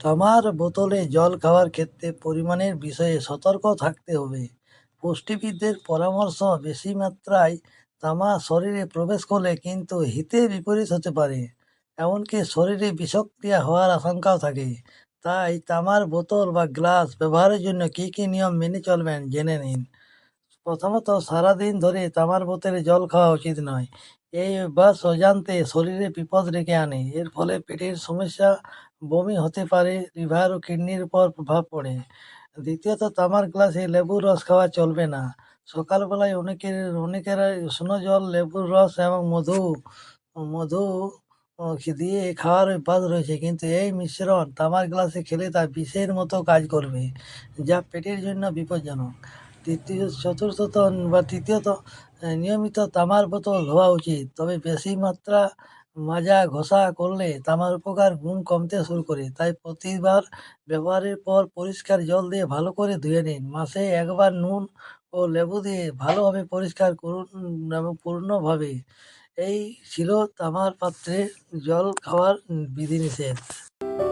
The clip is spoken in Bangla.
তামার বোতলে জল খাওয়ার ক্ষেত্রে পরিমাণের বিষয়ে সতর্ক থাকতে হবে। পুষ্টিবিদদের পরামর্শ বেশি মাত্রায় তামা শরীরে প্রবেশ করলে কিন্তু হিতে বিপরীত হতে পারে, এমনকি শরীরে বিষক্রিয়া হওয়ার আশঙ্কাও থাকে। তাই তামার বোতল বা গ্লাস ব্যবহারের জন্য কী কী নিয়ম মেনে চলবেন জেনে নিন। প্রথমত সারাদিন ধরে তামার বোতলে জল খাওয়া উচিত নয়। এই অভ্যাস অজান্তে শরীরে বিপদ ডেকে আনে। এর ফলে পেটের সমস্যা, বমি হতে পারে, লিভার ও কিডনির উপর প্রভাব পড়ে। দ্বিতীয়ত, তামার গ্লাসে লেবুর রস খাওয়া চলবে না। সকালবেলায় অনেকের, অনেকেরা উষ্ণ জল, লেবুর রস এবং মধু মধু দিয়ে খাওয়ার অভ্যাস রয়েছে। কিন্তু এই মিশ্রণ তামার গ্লাসে খেলে তা বিষের মতো কাজ করবে, যা পেটের জন্য বিপজ্জনক। তৃতীয় চতুর্থত বা তৃতীয়ত নিয়মিত তামার বোতল ধোয়া উচিত। তবে বেশি মাত্রা মাজা ঘষা করলে তামার উপকার গুণ কমতে শুরু করে। তাই প্রতিবার ব্যবহারের পর পরিষ্কার জল দিয়ে ভালো করে ধুয়ে নিন। মাসে একবার নুন ও লেবু দিয়ে ভালোভাবে পরিষ্কার করুন এবং পূর্ণভাবে। এই ছিল তামার পাত্রে জল খাওয়ার বিধিনিষেধ